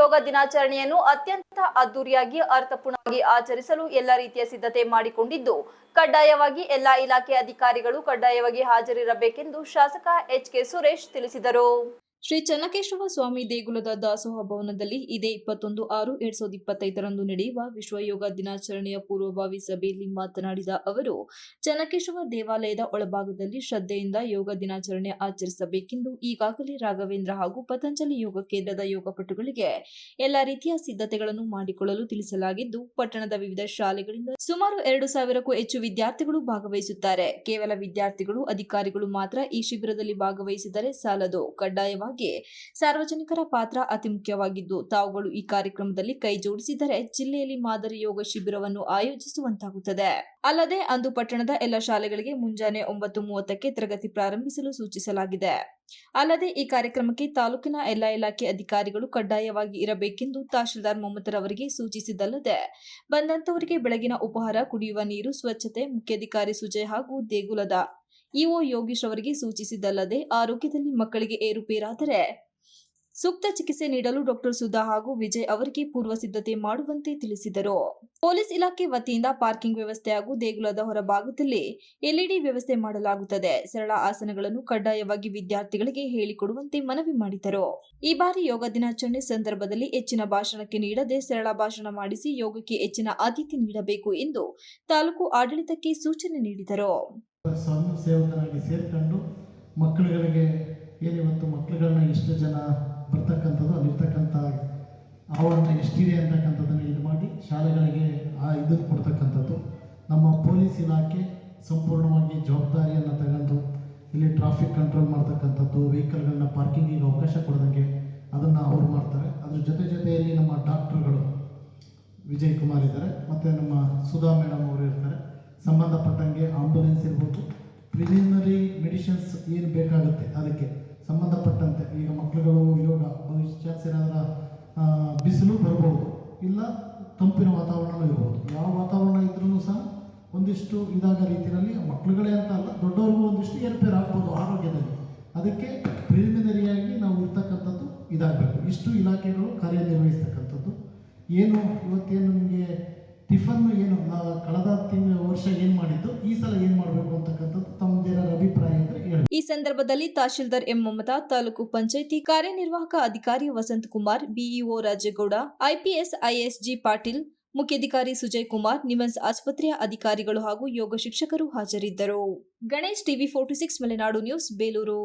ಯೋಗ ದಿನಾಚರಣೆಯನ್ನು ಅತ್ಯಂತ ಅದ್ದೂರಿಯಾಗಿ, ಅರ್ಥಪೂರ್ಣವಾಗಿ ಆಚರಿಸಲು ಎಲ್ಲ ರೀತಿಯ ಸಿದ್ಧತೆ ಮಾಡಿಕೊಂಡಿದ್ದು, ಕಡ್ಡಾಯವಾಗಿ ಎಲ್ಲಾ ಇಲಾಖೆ ಅಧಿಕಾರಿಗಳು ಕಡ್ಡಾಯವಾಗಿ ಹಾಜರಿರಬೇಕೆಂದು ಶಾಸಕ ಎಚ್ ಕೆ ಸುರೇಶ್ ತಿಳಿಸಿದರು. ಶ್ರೀ ಚನ್ನಕೇಶವ ಸ್ವಾಮಿ ದೇಗುಲದ ದಾಸೋಹ ಭವನದಲ್ಲಿ ಇದೇ ಇಪ್ಪತ್ತೊಂದು ಆರು ಎರಡ್ ಸಾವಿರದ ಇಪ್ಪತ್ತೈದರಂದು ನಡೆಯುವ ವಿಶ್ವ ಯೋಗ ದಿನಾಚರಣೆಯ ಪೂರ್ವಭಾವಿ ಸಭೆಯಲ್ಲಿ ಮಾತನಾಡಿದ ಅವರು, ಚನ್ನಕೇಶವ ದೇವಾಲಯದ ಒಳಭಾಗದಲ್ಲಿ ಶ್ರದ್ಧೆಯಿಂದ ಯೋಗ ದಿನಾಚರಣೆ ಆಚರಿಸಬೇಕೆಂದು ಈಗಾಗಲೇ ರಾಘವೇಂದ್ರ ಹಾಗೂ ಪತಂಜಲಿ ಯೋಗ ಕೇಂದ್ರದ ಯೋಗಪಟುಗಳಿಗೆ ಎಲ್ಲ ರೀತಿಯ ಸಿದ್ಧತೆಗಳನ್ನು ಮಾಡಿಕೊಳ್ಳಲು ತಿಳಿಸಲಾಗಿದ್ದು, ಪಟ್ಟಣದ ವಿವಿಧ ಶಾಲೆಗಳಿಂದ ಸುಮಾರು ಎರಡು ಸಾವಿರಕ್ಕೂ ಹೆಚ್ಚು ವಿದ್ಯಾರ್ಥಿಗಳು ಭಾಗವಹಿಸುತ್ತಾರೆ. ಕೇವಲ ವಿದ್ಯಾರ್ಥಿಗಳು, ಅಧಿಕಾರಿಗಳು ಮಾತ್ರ ಈ ಶಿಬಿರದಲ್ಲಿ ಭಾಗವಹಿಸಿದರೆ ಸಾಲದು. ಕಡ್ಡಾಯವಾಗಿ ಸಾರ್ವಜನಿಕರ ಪಾತ್ರ ಅತಿ ಮುಖ್ಯವಾಗಿದ್ದು, ತಾವುಗಳು ಈ ಕಾರ್ಯಕ್ರಮದಲ್ಲಿ ಕೈ ಜೋಡಿಸಿದರೆ ಜಿಲ್ಲೆಯಲ್ಲಿ ಮಾದರಿ ಯೋಗ ಶಿಬಿರವನ್ನು ಆಯೋಜಿಸುವಂತಾಗುತ್ತದೆ. ಅಲ್ಲದೆ ಅಂದು ಪಟ್ಟಣದ ಎಲ್ಲ ಶಾಲೆಗಳಿಗೆ ಮುಂಜಾನೆ ಒಂಬತ್ತು ಮೂವತ್ತಕ್ಕೆ ತರಗತಿ ಪ್ರಾರಂಭಿಸಲು ಸೂಚಿಸಲಾಗಿದೆ. ಅಲ್ಲದೆ ಈ ಕಾರ್ಯಕ್ರಮಕ್ಕೆ ತಾಲೂಕಿನ ಎಲ್ಲ ಇಲಾಖೆ ಅಧಿಕಾರಿಗಳು ಕಡ್ಡಾಯವಾಗಿ ಇರಬೇಕೆಂದು ತಹಶೀಲ್ದಾರ್ ರವರಿಗೆ ಸೂಚಿಸಿದಲ್ಲದೆ ಬಂದಂತವರಿಗೆ ಬೆಳಗಿನ ಉಪಹಾರ, ಕುಡಿಯುವ ನೀರು, ಸ್ವಚ್ಛತೆ, ಮುಖ್ಯಾಧಿಕಾರಿ ಸುಜಯ್ ಹಾಗೂ ದೇಗುಲದ ಇಒ ಯೋಗೀಶ್ ಅವರಿಗೆ ಸೂಚಿಸಿದ್ದಲ್ಲದೆ ಆರೋಗ್ಯದಲ್ಲಿ ಮಕ್ಕಳಿಗೆ ಏರುಪೇರಾದರೆ ಸೂಕ್ತ ಚಿಕಿತ್ಸೆ ನೀಡಲು ಡಾಕ್ಟರ್ ಸುಧಾ ಹಾಗೂ ವಿಜಯ್ ಅವರಿಗೆ ಪೂರ್ವ ಸಿದ್ಧತೆ ಮಾಡುವಂತೆ ತಿಳಿಸಿದರು. ಪೊಲೀಸ್ ಇಲಾಖೆ ವತಿಯಿಂದ ಪಾರ್ಕಿಂಗ್ ವ್ಯವಸ್ಥೆ ಹಾಗೂ ದೇಗುಲದ ಹೊರಭಾಗದಲ್ಲಿ ಎಲ್ಇಡಿ ವ್ಯವಸ್ಥೆ ಮಾಡಲಾಗುತ್ತದೆ. ಸರಳ ಆಸನಗಳನ್ನು ಕಡ್ಡಾಯವಾಗಿ ವಿದ್ಯಾರ್ಥಿಗಳಿಗೆ ಹೇಳಿಕೊಡುವಂತೆ ಮನವಿ ಮಾಡಿದರು. ಈ ಬಾರಿ ಯೋಗ ದಿನಾಚರಣೆ ಸಂದರ್ಭದಲ್ಲಿ ಹೆಚ್ಚಿನ ಭಾಷಣಕ್ಕೆ ನೀಡದೆ ಸರಳ ಭಾಷಣ ಮಾಡಿಸಿ ಯೋಗಕ್ಕೆ ಹೆಚ್ಚಿನ ಆದ್ಯತೆ ನೀಡಬೇಕು ಎಂದು ತಾಲೂಕು ಆಡಳಿತಕ್ಕೆ ಸೂಚನೆ ನೀಡಿದರು. ಸ್ವಾಮಿ ಸೇವಕರಾಗಿ ಸೇರಿಕೊಂಡು ಮಕ್ಕಳುಗಳಿಗೆ ಏನಿವತ್ತು ಮಕ್ಕಳುಗಳನ್ನ ಎಷ್ಟು ಜನ ಬರ್ತಕ್ಕಂಥದ್ದು, ಅಲ್ಲಿರ್ತಕ್ಕಂಥ ಆವರಣ ಎಷ್ಟಿದೆ ಅಂತಕ್ಕಂಥದ್ದನ್ನು ಇದು ಮಾಡಿ ಶಾಲೆಗಳಿಗೆ ಆ ಇದನ್ನು ಕೊಡ್ತಕ್ಕಂಥದ್ದು. ನಮ್ಮ ಪೊಲೀಸ್ ಇಲಾಖೆ ಸಂಪೂರ್ಣವಾಗಿ ಜವಾಬ್ದಾರಿಯನ್ನು ತಗೊಂಡು ಇಲ್ಲಿ ಟ್ರಾಫಿಕ್ ಕಂಟ್ರೋಲ್ ಮಾಡ್ತಕ್ಕಂಥದ್ದು ವೆಹಿಕಲ್ಗಳನ್ನ ಪಾರ್ಕಿಂಗಿಗೆ ಅವಕಾಶ ಕೊಡ್ದಂಗೆ ಅದನ್ನು ಅವ್ರು ಮಾಡ್ತಾರೆ. ಅದ್ರ ಜೊತೆ ಜೊತೆಯಲ್ಲಿ ನಮ್ಮ ಡಾಕ್ಟ್ರುಗಳು ವಿಜಯ್ ಕುಮಾರ್ ಇದ್ದಾರೆ, ಮತ್ತು ನಮ್ಮ ಸುಧಾ ಮೇಡಮ್ ಅವರು ಇರ್ತಾರೆ. ಸಂಬಂಧಪಟ್ಟಂಗೆ ಆಂಬುಲೆನ್ಸ್ ಇರ್ಬೋದು. ಪ್ರಿಲಿಮಿನರಿ ಮೆಡಿಷನ್ಸ್ ಏನು ಬೇಕಾಗುತ್ತೆ ಅದಕ್ಕೆ ಸಂಬಂಧಪಟ್ಟಂತೆ. ಈಗ ಮಕ್ಕಳುಗಳು ಯೋಗ ಏನಾದರೂ ಬಿಸಿಲು ಬರ್ಬೋದು. ಇಲ್ಲ ತಂಪಿನ ವಾತಾವರಣನೂ ಇರ್ಬೋದು. ಯಾವ ವಾತಾವರಣ ಇದ್ರೂ ಸಹ ಒಂದಿಷ್ಟು ಇದಾಗ ರೀತಿಯಲ್ಲಿ ಮಕ್ಕಳುಗಳೇ ಅಂತ ಅಲ್ಲ, ದೊಡ್ಡವ್ರಿಗೂ ಒಂದಿಷ್ಟು ಏರ್ಪೇರ್ ಆಗ್ಬೋದು ಆರೋಗ್ಯದಲ್ಲಿ. ಅದಕ್ಕೆ ಪ್ರಿಲಿಮಿನರಿಯಾಗಿ ನಾವು ಇರ್ತಕ್ಕಂಥದ್ದು ಇದಾಗಬೇಕು. ಇಷ್ಟು ಇಲಾಖೆಗಳು ಕಾರ್ಯನಿರ್ವಹಿಸ್ತಕ್ಕಂಥದ್ದು. ಏನು, ಇವತ್ತೇನು ನಿಮಗೆ ಟಿಫನ್ ಏನು ಕಳೆದ ತಿಂಗಳ ವರ್ಷ ಏನು ಮಾಡಿದ್ದು? ಈ ಸಲ ಏನು ಮಾಡಬೇಕು ಅಂತಕ್ಕಂಥದ್ದು ತಮ್ಮದೇನಾರ ಅಭಿಪ್ರಾಯ ಅಂತ ಹೇಳಿ. ಈ ಸಂದರ್ಭದಲ್ಲಿ ತಹಶೀಲ್ದಾರ್ ಎಂ ಮಮತಾ, ತಾಲೂಕು ಪಂಚಾಯಿತಿ ಕಾರ್ಯನಿರ್ವಾಹಕ ಅಧಿಕಾರಿ Vasanth Kumar, BEO Rajegowda, IPS ISG Patil, ಮುಖ್ಯಾಧಿಕಾರಿ ಸುಜಯ್ ಕುಮಾರ್ ನಿಮನ್ಸ್ ಆಸ್ಪತ್ರೆಯ ಅಧಿಕಾರಿಗಳು ಹಾಗೂ ಯೋಗ ಶಿಕ್ಷಕರು ಹಾಜರಿದ್ದರು. Ganesh TV forty six, Malenadu news, Belur.